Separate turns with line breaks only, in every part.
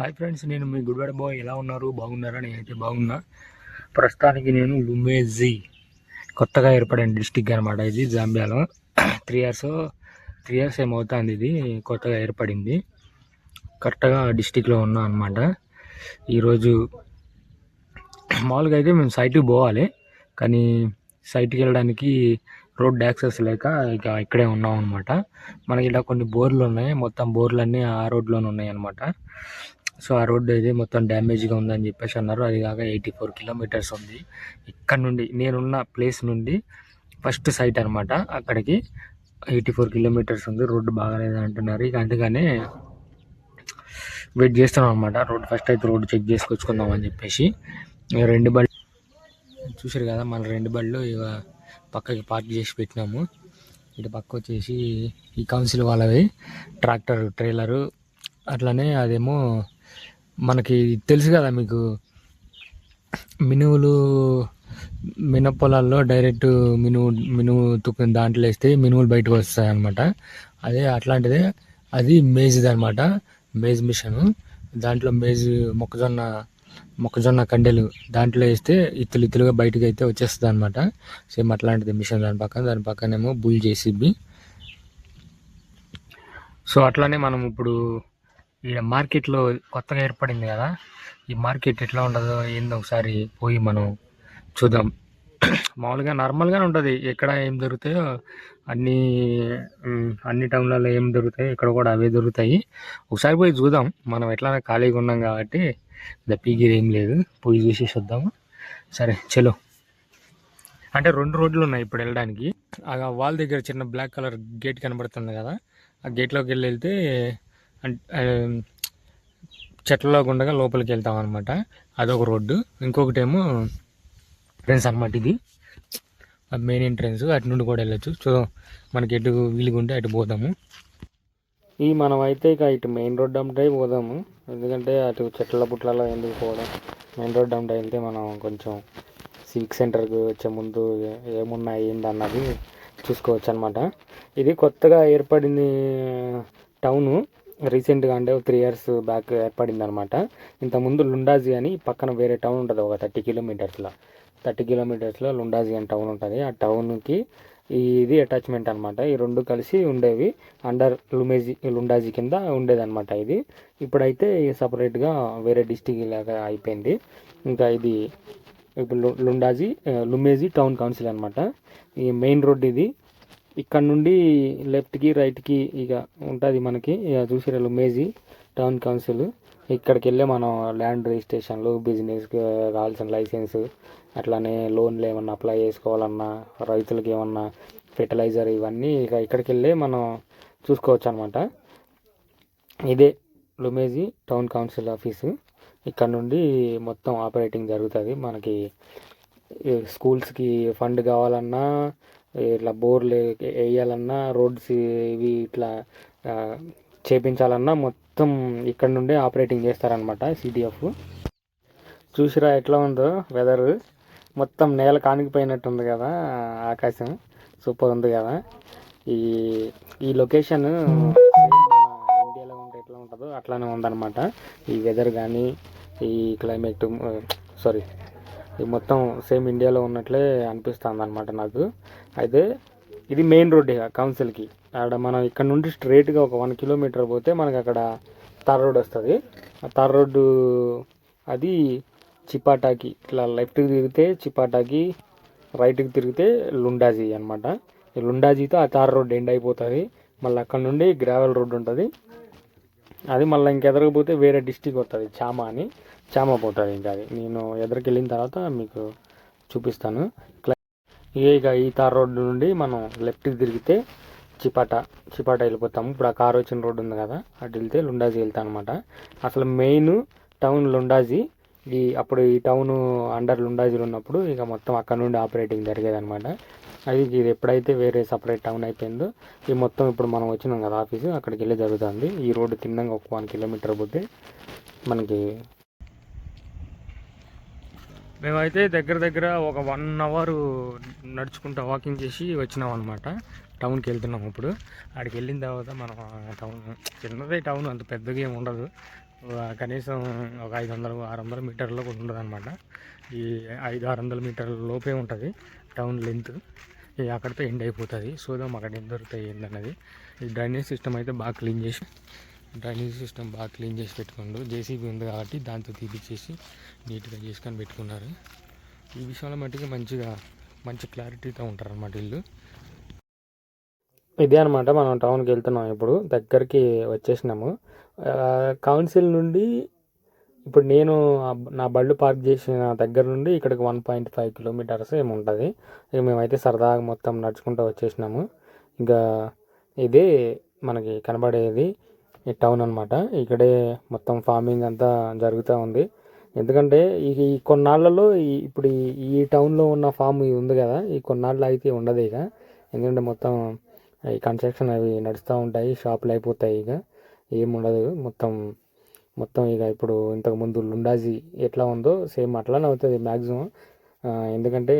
Hi friends నేను మీ Gudivada bye. ఎలా ఉన్నారు? బాగున్నారా? నేనైతే బాగున్నా. ప్రస్తుతానికి నేను లుమేజీ కొత్తగా ఏర్పడిన డిస్టిక్ అనమాట ఇది జాంబియాలో. త్రీ ఇయర్స్ త్రీ ఇయర్స్ ఏమవుతుంది ఇది. కొత్తగా ఏర్పడింది. కరెక్ట్గా డిస్టిక్లో ఉన్నా అనమాట ఈరోజు మామూలుగా అయితే మేము సైట్కి పోవాలి. కానీ సైట్కి వెళ్ళడానికి రోడ్ యాక్సెస్ లేక ఇక ఇక్కడే ఉన్నాం అనమాట మనకి ఇలా కొన్ని బోర్లు ఉన్నాయి. మొత్తం బోర్లు అన్నీ ఆ రోడ్లోనే ఉన్నాయి అనమాట సో ఆ రోడ్డు అయితే మొత్తం డ్యామేజ్గా ఉందని చెప్పేసి అన్నారు. అది కాక ఎయిటీ ఫోర్ కిలోమీటర్స్ ఉంది. ఇక్కడ నుండి నేనున్న ప్లేస్ నుండి ఫస్ట్ సైట్ అనమాట అక్కడికి ఎయిటీ ఫోర్ కిలోమీటర్స్ ఉంది. రోడ్డు బాగాలేదు అంటున్నారు. ఇక అందుకనే వెయిట్ చేస్తున్నాం అనమాట రోడ్ ఫస్ట్ అయితే రోడ్డు చెక్ చేసుకొచ్చుకుందాం అని చెప్పేసి. రెండు బళ్ళు చూసారు కదా మన రెండు బళ్ళు ఇక పక్కకి పార్క్ చేసి పెట్టినాము. ఇటు పక్క వచ్చేసి ఈ కౌన్సిల్ వాళ్ళవి ట్రాక్టర్ ట్రైలరు అట్లనే అదేమో మనకి తెలుసు కదా మీకు. మినువులు మినప పొలాల్లో డైరెక్ట్ మినువు మినువు తుక్కుని దాంట్లో వేస్తే మినువులు బయటకు వస్తాయి అనమాట అదే అట్లాంటిదే అది మేజ్ది అనమాట మేజ్ మిషన్. దాంట్లో మేజ్ మొక్కజొన్న మొక్కజొన్న కండెలు దాంట్లో వేస్తే ఇత్తులు ఇత్తులుగా బయటకు అయితే వచ్చేస్తుంది అనమాట సేమ్ అట్లాంటిది మిషన్ దాని పక్కన దాని పక్కనేమో బుల్ జేసీబీ. సో అట్లానే మనం ఇప్పుడు ఈడ మార్కెట్లో కొత్తగా ఏర్పడింది కదా ఈ మార్కెట్ ఎట్లా ఉండదో ఏందో ఒకసారి పోయి మనం చూద్దాం. మామూలుగా నార్మల్గానే ఉంటుంది. ఎక్కడ ఏం దొరుకుతాయో అన్ని అన్ని టౌన్లలో ఏం దొరుకుతాయో ఇక్కడ కూడా అవే దొరుకుతాయి. ఒకసారి పోయి చూద్దాం. మనం ఎట్లా ఖాళీగా ఉన్నాం కాబట్టి దప్పిగిరి ఏం లేదు. పోయి చూసేసి వద్దాము సరే చలో. అంటే రెండు రోడ్లు ఉన్నాయి ఇప్పుడు వెళ్ళడానికి. ఆ వాల్ దగ్గర చిన్న బ్లాక్ కలర్ గేట్ కనబడుతుంది కదా ఆ గేట్లోకి వెళ్ళి వెళ్తే చెట్లలో గుండగా లోపలికి వెళ్తాం అనమాట అదొక రోడ్డు. ఇంకొకటి ఏమో ఎంట్రెన్స్ అనమాట ఇది మెయిన్ ఎంట్రెన్స్. అటు నుండి కూడా వెళ్ళొచ్చు. చూద్దాం మనకి ఎటు వీలుగా ఉంటే అటు పోదాము. ఈ మనం అయితే ఇక ఇటు మెయిన్ రోడ్ అమ్మటే పోదాము. ఎందుకంటే అటు చెట్ల పుట్లలో ఎందుకు పోవడం? మెయిన్ రోడ్ అమ్మటే వెళ్తే మనం కొంచెం సివిక్ సెంటర్కి వచ్చే ముందు ఏమున్నా ఏమున్నాయి ఏందన్నది చూసుకోవచ్చు అనమాట ఇది కొత్తగా ఏర్పడింది టౌను. రీసెంట్గా అంటే త్రీ ఇయర్స్ బ్యాక్ ఏర్పడింది అనమాట ఇంతకుముందు లుండాజీ అని పక్కన వేరే టౌన్ ఉంటుంది ఒక థర్టీ కిలోమీటర్స్లో. థర్టీ కిలోమీటర్స్లో లుండాజీ అని టౌన్ ఉంటుంది. ఆ టౌన్కి ఇది అటాచ్మెంట్ అనమాట ఈ రెండు కలిసి ఉండేవి. అండర్ లుమేజీ లుండాజీ కింద ఉండేదన్నమాట ఇది. ఇప్పుడైతే సపరేట్గా వేరే డిస్టిక్ లాగా అయిపోయింది. ఇంకా ఇది ఇప్పుడు లుండాజీ లుమేజీ టౌన్ కౌన్సిల్ అనమాట ఈ మెయిన్ రోడ్ ఇది. ఇక్కడ నుండి లెఫ్ట్కి రైట్కి ఇక ఉంటుంది మనకి ఇక చూసిరా లుమేజీ టౌన్ కౌన్సిల్. ఇక్కడికి వెళ్ళి మనం ల్యాండ్ రిజిస్ట్రేషన్లు బిజినెస్కి కావాల్సిన లైసెన్స్ అట్లానే లోన్లు ఏమన్నా అప్లై చేసుకోవాలన్నా రైతులకి ఏమన్నా ఫెర్టిలైజర్ ఇవన్నీ ఇక ఇక్కడికి వెళ్ళి మనం చూసుకోవచ్చు అనమాట ఇదే లుమేజీ టౌన్ కౌన్సిల్ ఆఫీసు. ఇక్కడ నుండి మొత్తం ఆపరేటింగ్ జరుగుతుంది. మనకి స్కూల్స్కి ఫండ్ కావాలన్నా ఇట్లా బోర్లు వేయాలన్నా రోడ్స్ ఇవి ఇట్లా చేపించాలన్నా మొత్తం ఇక్కడ నుండే ఆపరేటింగ్ చేస్తారనమాట సిడిఎఫ్ చూసిరా ఎట్లా ఉందో వెదర్. మొత్తం నేల కానికిపోయినట్టు ఉంది కదా ఆకాశం. సూపర్ ఉంది కదా. ఈ ఈ లొకేషన్ ఇండియాలో ఉంటే ఎట్లా ఉంటుందో అట్లానే ఉందన్నమాట. ఈ వెదర్ కానీ ఈ క్లైమేట్ సారీ ఇది మొత్తం సేమ్ ఇండియాలో ఉన్నట్లే అనిపిస్తుంది అనమాట నాకు. అయితే ఇది మెయిన్ రోడ్ ఇక కౌన్సిల్కి. అక్కడ మనం ఇక్కడ నుండి స్ట్రైట్గా ఒక వన్ కిలోమీటర్ పోతే మనకు అక్కడ తార్ రోడ్ వస్తుంది. ఆ తార్ రోడ్డు అది చిపాటాకి ఇట్లా లెఫ్ట్కి తిరిగితే చిపాటాకి రైట్కి తిరిగితే లుండాజీ అనమాట ఈ లుండాజీతో ఆ తార్ రోడ్ ఎండ్ అయిపోతుంది. మళ్ళీ అక్కడ నుండి గ్రావెల్ రోడ్ ఉంటుంది. అది మళ్ళీ ఇంకెదరకపోతే వేరే డిస్టిక్ వస్తుంది చామా అని. చామ పోతుంది ఇంకా అది. నేను ఎదరికి వెళ్ళిన తర్వాత మీకు చూపిస్తాను. ఇక ఈ తార్ రోడ్డు నుండి మనం లెఫ్ట్కి తిరిగితే చిపాట చిపాట వెళ్ళిపోతాము. ఇప్పుడు ఆ కార్ వచ్చిన రోడ్డు ఉంది కదా అటు వెళ్తే లుండాజీ వెళ్తాం అనమాట అసలు మెయిన్ టౌన్ లుండాజీ. ఈ అప్పుడు ఈ టౌన్ అండర్ లుండాజీలో ఉన్నప్పుడు ఇక మొత్తం అక్కడ నుండి ఆపరేటింగ్ జరిగేది అనమాట అది ఇది ఎప్పుడైతే వేరే సపరేట్ టౌన్ అయిపోయిందో ఈ మొత్తం ఇప్పుడు మనం వచ్చినాం కదా ఆఫీసు అక్కడికి వెళ్ళి జరుగుతుంది. ఈ రోడ్డు తిన్నాక ఒక వన్ కిలోమీటర్ పోతే మనకి మేమైతే దగ్గర దగ్గర ఒక వన్ అవర్ నడుచుకుంటూ వాకింగ్ చేసి వచ్చినాం అనమాట టౌన్కి వెళ్తున్నాం ఇప్పుడు అక్కడికి వెళ్ళిన తర్వాత మనం టౌన్ చిన్నదే టౌన్ అంత పెద్దగా ఏమి ఉండదు. కనీసం ఒక ఐదు వందలు ఆరు వందల మీటర్లో కూడా ఉండదు అనమాట ఈ ఐదు ఆరు వందల మీటర్ల లోపే ఉంటుంది టౌన్ లెంత్ ఇది అక్కడితో ఎండ్ అయిపోతుంది. చూద్దాం అక్కడ ఏం దొరుకుతాయి ఏందన్నది. ఈ డ్రైనేజ్ సిస్టమ్ అయితే బాగా క్లీన్ చేసి డ్రైనేజ్ సిస్టమ్ బాగా క్లీన్ చేసి పెట్టుకుండు జేసీబీ ఉంది కాబట్టి దాంతో తీపిచ్చేసి నీట్గా చేసుకొని పెట్టుకున్నారు. ఈ విషయంలో మట్టుకు మంచిగా మంచి క్లారిటీతో ఉంటారు అన్నమాట వీళ్ళు ఇదే అనమాట మనం టౌన్కి వెళ్తున్నాం ఇప్పుడు. దగ్గరికి వచ్చేసినాము. కౌన్సిల్ నుండి ఇప్పుడు నేను నా బళ్ళు పార్క్ చేసిన దగ్గర నుండి ఇక్కడికి వన్ పాయింట్ ఫైవ్ కిలోమీటర్స్ ఏమి ఉంటుంది. ఇక మేమైతే సరదాగా మొత్తం నడుచుకుంటూ వచ్చేసినాము. ఇంకా ఇదే మనకి కనబడేది. ఈ టౌన్ అనమాట ఇక్కడే మొత్తం ఫార్మింగ్ అంతా జరుగుతూ ఉంది. ఎందుకంటే ఈ ఈ కొన్నాళ్ళలో ఇప్పుడు ఈ- టౌన్లో ఉన్న ఫామ్ ఉంది కదా ఈ కొన్నాళ్ళు అయితే ఉండదు ఇక. ఎందుకంటే మొత్తం ఈ కన్స్ట్రక్షన్ అవి నడుస్తూ ఉంటాయి షాపులు అయిపోతాయి ఇక. ఏమి ఉండదు మొత్తం మొత్తం ఇక ఇప్పుడు ఇంతకుముందు లుండాజీ ఎట్లా ఉందో సేమ్ అట్లానే అవుతుంది మ్యాక్సిమం ఎందుకంటే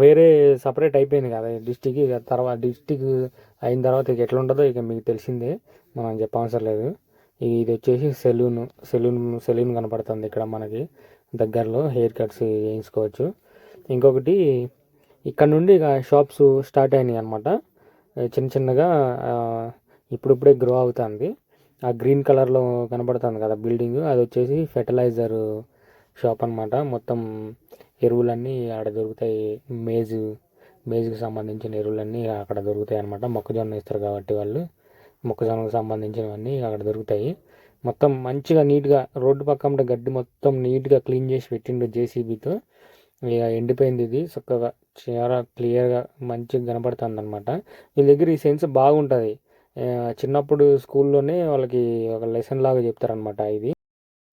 వేరే సపరేట్ అయిపోయింది కదా డిస్టిక్ ఇక తర్వాత డిస్టిక్ అయిన తర్వాత ఇక ఎట్లా ఉంటుందో ఇక మీకు తెలిసిందే. మనం చెప్పవసరం లేదు. ఇది వచ్చేసి సెలూన్ సెలూన్ సెలూన్ కనపడుతుంది ఇక్కడ మనకి. దగ్గరలో హెయిర్ కట్స్ వేయించుకోవచ్చు ఇంకొకటి ఇక్కడ నుండి ఇక షాప్స్ స్టార్ట్ అయినాయి అనమాట చిన్న చిన్నగా ఇప్పుడిప్పుడే గ్రో అవుతుంది. ఆ గ్రీన్ కలర్లో కనబడుతుంది కదా బిల్డింగ్ అది వచ్చేసి ఫెర్టిలైజర్ షాప్ అన్నమాట. మొత్తం ఎరువులన్నీ ఆడ దొరుకుతాయి. మేజు మేజుకు సంబంధించిన ఎరువులన్నీ అక్కడ దొరుకుతాయి అనమాట మొక్కజొన్న ఇస్తారు కాబట్టి వాళ్ళు. మొక్కజొన్నకు సంబంధించినవన్నీ అక్కడ దొరుకుతాయి. మొత్తం మంచిగా నీట్గా రోడ్డు పక్కన గడ్డి మొత్తం నీట్గా క్లీన్ చేసి పెట్టిండు జేసీబీతో. ఇక ఎండిపోయింది ఇది. చక్కగా చాలా క్లియర్గా మంచిగా కనపడుతుంది అనమాట వీళ్ళ దగ్గర ఈ సెన్స్ బాగుంటుంది. చిన్నప్పుడు స్కూల్లోనే వాళ్ళకి ఒక లెసన్ లాగా చెప్తారనమాట ఇది.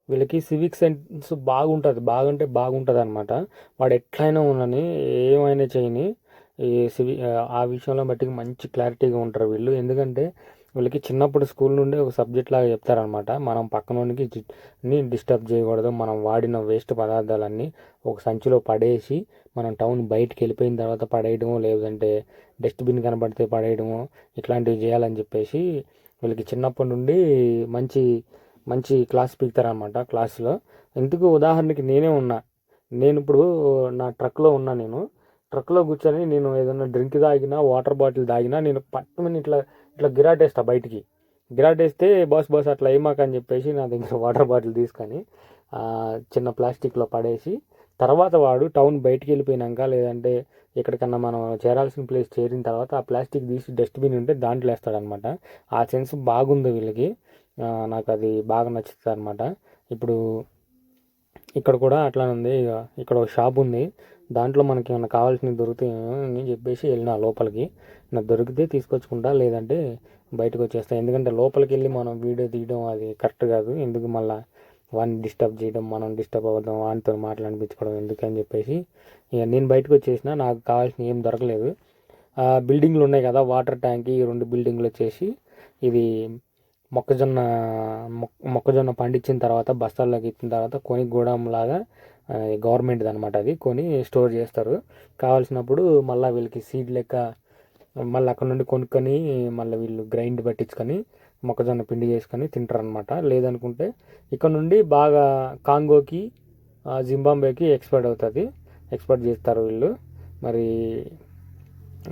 వీళ్ళకి సివిక్ సెన్స్ బాగుంటుంది బాగుంటే బాగుంటుంది అనమాట వాడు ఎట్లయినా ఉండని ఏమైనా చేయని ఈ సివి ఆ విషయంలో బట్టి మంచి క్లారిటీగా ఉంటారు వీళ్ళు. ఎందుకంటే వీళ్ళకి చిన్నప్పుడు స్కూల్ నుండి ఒక సబ్జెక్ట్ లాగా చెప్తారనమాట మనం పక్కనోనికి ని డిస్టర్బ్ చేయకూడదు. మనం వాడిన వేస్ట్ పదార్థాలన్నీ ఒక సంచిలో పడేసి మనం టౌన్ బయటికి వెళ్ళిపోయిన తర్వాత పడేయడము లేదంటే డస్ట్బిన్ కనబడితే పడేయడము ఇట్లాంటివి చేయాలని చెప్పేసి వీళ్ళకి చిన్నప్పటి నుండి మంచి మంచి క్లాస్ పీకుతారనమాట క్లాస్లో. ఎందుకు ఉదాహరణకి నేనే ఉన్నా. నేను ఇప్పుడు నా ట్రక్లో ఉన్నా నేను. ట్రక్లో కూర్చొని నేను ఏదైనా డ్రింక్ తాగినా వాటర్ బాటిల్ తాగినా నేను పట్టుమని ఇట్లా ఇట్లా గిరాటేస్తా బయటికి. గిరాటేస్తే బాస్ బాస్ అట్లా ఏమాకని చెప్పేసి నా దగ్గర వాటర్ బాటిల్ తీసుకొని చిన్న ప్లాస్టిక్లో పడేసి తర్వాత వాడు టౌన్ బయటికి వెళ్ళిపోయినాక లేదంటే ఎక్కడికన్నా మనం చేరాల్సిన ప్లేస్ చేరిన తర్వాత ఆ ప్లాస్టిక్ తీసి డస్ట్బిన్ ఉంటే దాంట్లో వేస్తాడనమాట. ఆ సెన్స్ బాగుంది వీళ్ళకి. నాకు అది బాగా నచ్చుతుంది అనమాట. ఇప్పుడు ఇక్కడ కూడా అట్లానే ఉంది. ఇక ఇక్కడ ఒక షాప్ ఉంది. దాంట్లో మనకి ఏమైనా కావాల్సినవి దొరుకుతాయేమో అని చెప్పేసి వెళ్ళిన లోపలికి. నాకు దొరికితే తీసుకొచ్చుకుంటా లేదంటే బయటకు వచ్చేస్తా. ఎందుకంటే లోపలికి వెళ్ళి మనం వీడియో తీయడం అది కరెక్ట్ కాదు. ఎందుకు మళ్ళీ వాడిని డిస్టర్బ్ చేయడం మనం డిస్టర్బ్ అవ్వడం వానితో మాట్లాడిపించుకోవడం ఎందుకని చెప్పేసి ఇక నేను బయటకు వచ్చేసిన నాకు కావాల్సిన ఏం దొరకలేదు. ఆ బిల్డింగ్లు ఉన్నాయి కదా వాటర్ ట్యాంక్ ఈ రెండు బిల్డింగ్లు వచ్చేసి ఇది మొక్కజొన్న మొక్కజొన్న పండించిన తర్వాత బస్తాల్లోకి ఇచ్చిన తర్వాత కొని గోడాం లాగా గవర్నమెంట్ అనమాట అది కొని స్టోర్ చేస్తారు. కావాల్సినప్పుడు మళ్ళీ వీళ్ళకి సీడ్ లెక్క మళ్ళీ అక్కడ నుండి కొనుక్కొని మళ్ళీ వీళ్ళు గ్రైండ్ పట్టించుకొని మొక్కజొన్న పిండి చేసుకొని తింటారు అనమాట లేదనుకుంటే ఇక్కడ నుండి బాగా కాంగోకి జింబాంబేకి జింబాబ్వేకి అవుతుంది. ఎక్స్పర్ట్ చేస్తారు వీళ్ళు. మరి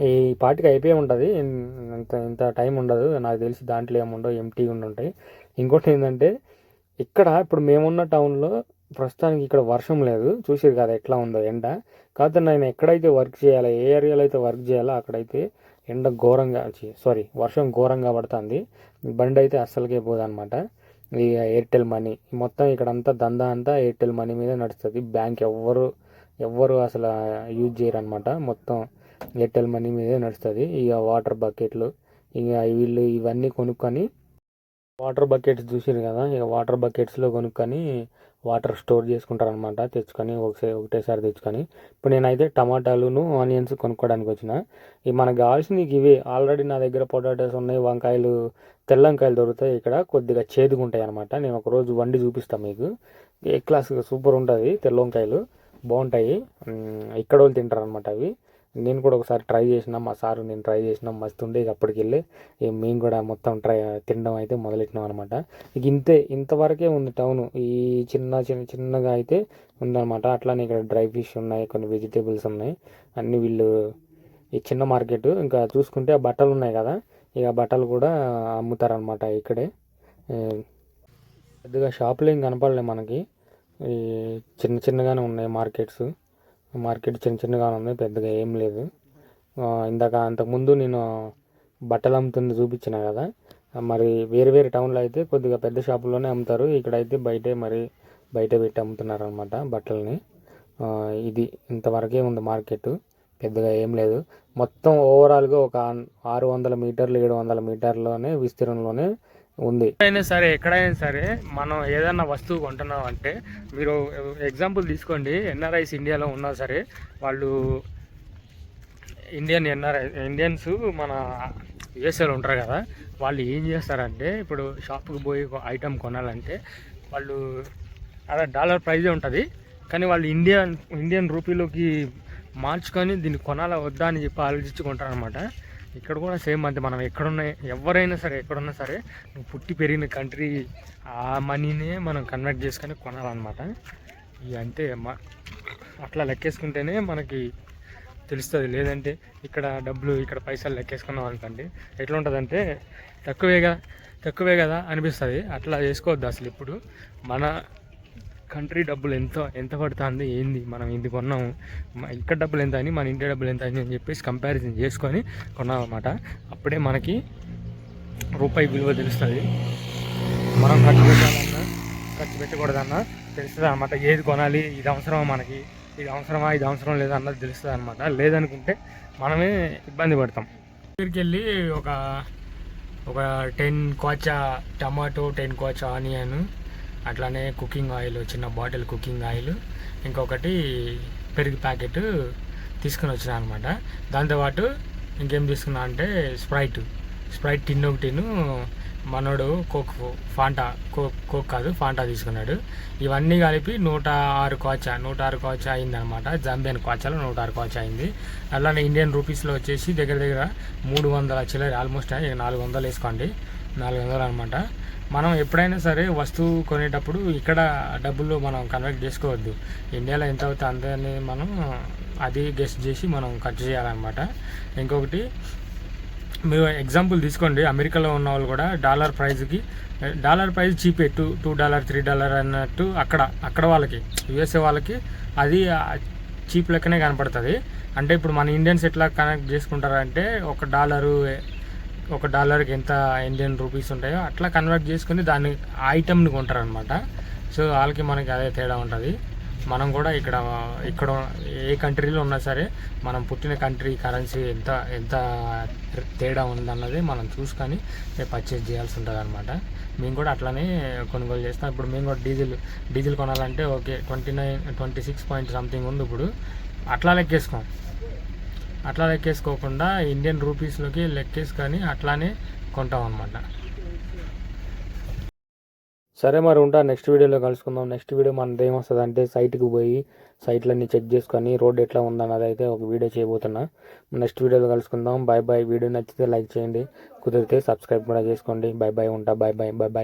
ఈ పాటికి అయిపోయి ఉంటుంది. ఇంత ఇంత టైం ఉండదు. నాకు తెలిసి దాంట్లో ఏముండవు ఎంటీ ఉండి ఉంటాయి. ఇంకోటి ఏంటంటే ఇక్కడ ఇప్పుడు మేమున్న టౌన్లో ప్రస్తుతానికి ఇక్కడ వర్షం లేదు. చూసారు కదా ఎట్లా ఉందో ఎండ. కాకపోతే నేను ఎక్కడైతే వర్క్ చేయాలో ఏ ఏరియాలో అయితే వర్క్ చేయాలో అక్కడైతే ఎండ ఘోరంగా సారీ వర్షం ఘోరంగా పడుతుంది. బండి అయితే అస్సలకే పోదనమాట ఈ ఎయిర్టెల్ మనీ మొత్తం ఇక్కడ అంతా దందా అంతా ఎయిర్టెల్ మనీ మీద నడుస్తుంది. బ్యాంక్ ఎవ్వరు ఎవ్వరు అసలు యూజ్ చేయరు అనమాట మొత్తం ఎయిర్టెల్ మనీ మీదే నడుస్తుంది. ఇక వాటర్ బకెట్లు ఇక వీళ్ళు ఇవన్నీ కొనుక్కొని వాటర్ బకెట్స్ చూసారు కదా ఇక వాటర్ బకెట్స్లో కొనుక్కొని వాటర్ స్టోర్ చేసుకుంటారు అనమాట తెచ్చుకొని ఒకసారి ఒకటేసారి తెచ్చుకొని. ఇప్పుడు నేనైతే టమాటాలును ఆనియన్స్ కొనుక్కోవడానికి వచ్చిన. ఇవి మనకు కావాల్సినవి ఇవే. ఆల్రెడీ నా దగ్గర పొటాటోస్ ఉన్నాయి వంకాయలు తెల్లంకాయలు దొరుకుతాయి. ఇక్కడ కొద్దిగా చేదుగా ఉంటాయి అనమాట నేను ఒకరోజు వండి చూపిస్తాను మీకు. ఏ క్లాస్ సూపర్ ఉంటుంది తెల్ల వంకాయలు. బాగుంటాయి. ఇక్కడ వాళ్ళు తింటారు అనమాట అవి. నేను కూడా ఒకసారి ట్రై చేసిన మా సారు నేను ట్రై చేసిన మస్తు ఉండేది అప్పటికి వెళ్ళి. మేము కూడా మొత్తం ట్రై తినడం అయితే మొదలెట్టినాం అనమాట ఇక ఇంతే ఇంతవరకే ఉంది టౌన్. ఈ చిన్న చిన్న చిన్నగా అయితే ఉందన్నమాట. అట్లానే ఇక్కడ డ్రై ఫిష్ ఉన్నాయి కొన్ని వెజిటేబుల్స్ ఉన్నాయి. అన్ని వీళ్ళు ఈ చిన్న మార్కెట్. ఇంకా చూసుకుంటే ఆ బట్టలు ఉన్నాయి కదా ఇక బట్టలు కూడా అమ్ముతారనమాట ఇక్కడే. పెద్దగా షాపులు ఏం కనపడలే మనకి. ఈ చిన్న చిన్నగానే ఉన్నాయి మార్కెట్స్. మార్కెట్ చిన్న చిన్నగానే ఉంది పెద్దగా ఏం లేదు. ఇందాక అంతకుముందు నేను బట్టలు అమ్ముతుంది చూపించిన కదా. మరి వేరే వేరే టౌన్లో అయితే కొద్దిగా పెద్ద షాపుల్లోనే అమ్ముతారు. ఇక్కడైతే బయటే మరి బయట పెట్టి అమ్ముతున్నారు అనమాట బట్టలని ఇది ఇంతవరకే ఉంది మార్కెట్. పెద్దగా ఏం లేదు. మొత్తం ఓవరాల్గా ఒక ఆరు వందల మీటర్లు ఏడు వందల మీటర్లోనే విస్తీర్ణంలోనే ఉంది. ఎక్కడైనా సరే ఎక్కడైనా సరే మనం ఏదైనా వస్తువు కొంటున్నాం అంటే మీరు ఎగ్జాంపుల్ తీసుకోండి. ఎన్ఆర్ఐస్ ఇండియాలో ఉన్నా సరే వాళ్ళు ఇండియన్ ఎన్ఆర్ఐ ఇండియన్స్ మన యుఎస్ఏలో ఉంటారు కదా వాళ్ళు ఏం చేస్తారంటే ఇప్పుడు షాప్కి పోయి ఐటెం కొనాలంటే వాళ్ళు అదే డాలర్ ప్రైజే ఉంటుంది. కానీ వాళ్ళు ఇండియన్ ఇండియన్ రూపీలోకి మార్చుకొని దీన్ని కొనాలా వద్దా అని చెప్పి ఆలోచించుకుంటారు అనమాట ఇక్కడ కూడా సేమ్ అంతే మనం ఎక్కడున్నా ఎవరైనా సరే ఎక్కడున్నా సరే నువ్వు పుట్టి పెరిగిన కంట్రీ ఆ మనీనే మనం కన్వర్ట్ చేసుకొని కొనాలన్నమాట. ఇవి అంతే మ- అట్లా లెక్కేసుకుంటేనే మనకి తెలుస్తుంది. లేదంటే ఇక్కడ డబ్బులు ఇక్కడ పైసలు లెక్కేసుకున్నాం అనుకోండి ఎట్లా ఉంటుందంటే తక్కువేగా తక్కువే కదా అనిపిస్తుంది. అట్లా చేసుకోవద్దు అసలు ఇప్పుడు మన కంట్రీ డబ్బులు ఎంత ఎంత పడుతుంది ఏంది మనం ఇది కొన్నాము ఇక్కడ డబ్బులు ఎంత అని మన ఇంటి డబ్బులు ఎంత అని అని చెప్పేసి కంపారిజన్ చేసుకొని కొన్నామన్నమాట. అప్పుడే మనకి రూపాయి విలువ తెలుస్తుంది. మనం ఖర్చు పెట్టాలన్నా ఖర్చు పెట్టకూడదన్నా తెలుస్తుంది అనమాట ఏది కొనాలి ఇది అవసరమా మనకి ఇది అవసరమా ఇది అవసరం లేదా అన్నది తెలుస్తుంది అనమాట లేదనుకుంటే మనమే ఇబ్బంది పడతాం. దగ్గరికి వెళ్ళి ఒక ఒక టెన్ కోచా టమాటో టెన్ కోచా ఆనియన్ అట్లానే కుకింగ్ ఆయిల్ చిన్న బాటిల్ కుకింగ్ ఆయిల్ ఇంకొకటి పెరుగు ప్యాకెట్ తీసుకుని వచ్చిన అనమాట దాంతోపాటు ఇంకేం తీసుకున్నా అంటే స్ప్రైట్. స్ప్రైట్ టిన్ ఒక టిన్ను మనోడు కోక్ ఫాంటా కోక్ కోక్ కాదు ఫాంటా తీసుకున్నాడు. ఇవన్నీ కలిపి నూట ఆరు కోచా నూట ఆరు కోచా అయిందనమాట జాంబియన్ కోచాలో నూట ఆరు కోచా అయింది. అలానే ఇండియన్ రూపీస్లో వచ్చేసి దగ్గర దగ్గర మూడు వందల చిల్లర ఆల్మోస్ట్ నాలుగు వందలు వేసుకోండి. నాలుగు వందలు అనమాట మనం ఎప్పుడైనా సరే వస్తువు కొనేటప్పుడు ఇక్కడ డబ్బులు మనం కన్వర్ట్ చేసుకోవద్దు. ఇండియాలో ఎంత అవుతుంది అంతే మనం అది గెస్ట్ చేసి మనం ఖర్చు చేయాలన్నమాట ఇంకొకటి మీరు ఎగ్జాంపుల్ తీసుకోండి. అమెరికాలో ఉన్న వాళ్ళు కూడా డాలర్ ప్రైజ్కి dollar price చీపే two two dollar three dollar అన్నట్టు అక్కడ అక్కడ వాళ్ళకి యుఎస్ఏ వాళ్ళకి అది చీప్ లెక్కనే కనపడుతుంది. అంటే ఇప్పుడు మన ఇండియన్స్ ఎట్లా కనెక్ట్ చేసుకుంటారంటే ఒక డాలరు ఒక డాలర్కి ఎంత ఇండియన్ రూపీస్ ఉంటాయో అట్లా కన్వర్ట్ చేసుకుని దాన్ని ఐటెంని ఐటమ్ని కొంటారనమాట సో వాళ్ళకి మనకి అదే తేడా ఉంటుంది. మనం కూడా ఇక్కడ ఇక్కడ ఏ కంట్రీలో ఉన్నా సరే మనం పుట్టిన కంట్రీ కరెన్సీ ఎంత ఎంత తేడా ఉందన్నది మనం చూసుకొని పర్చేజ్ చేయాల్సి ఉంటుంది అనమాట మేము కూడా అట్లానే కొనుగోలు చేస్తాం. ఇప్పుడు మేము కూడా డీజిల్ డీజిల్ కొనాలంటే okay twenty nine twenty six point something ఉంది ఇప్పుడు. అట్లా లెక్కేసుకోం. అట్లా లెక్కేసుకోకుండా ఇండియన్ రూపీస్లోకి లెక్కేసుకొని అట్లానే కొంటాం అనమాట సరే మరి ఉంటా నెక్స్ట్ వీడియోలో కలుసుకుందాం. నెక్స్ట్ వీడియో మనది ఏమొస్తుంది అంటే సైట్కి పోయి సైట్లన్నీ చెక్ చేసుకొని రోడ్ ఎట్లా ఉందన్నది అయితే ఒక వీడియో చేయబోతున్నా. నెక్స్ట్ వీడియోలో కలుసుకుందాం. బాయ్ బాయ్ వీడియో నచ్చితే లైక్ చేయండి. కుదిరితే సబ్స్క్రైబ్ కూడా చేసుకోండి. బాయ్ బాయ్ ఉంటా. Bye bye bye bye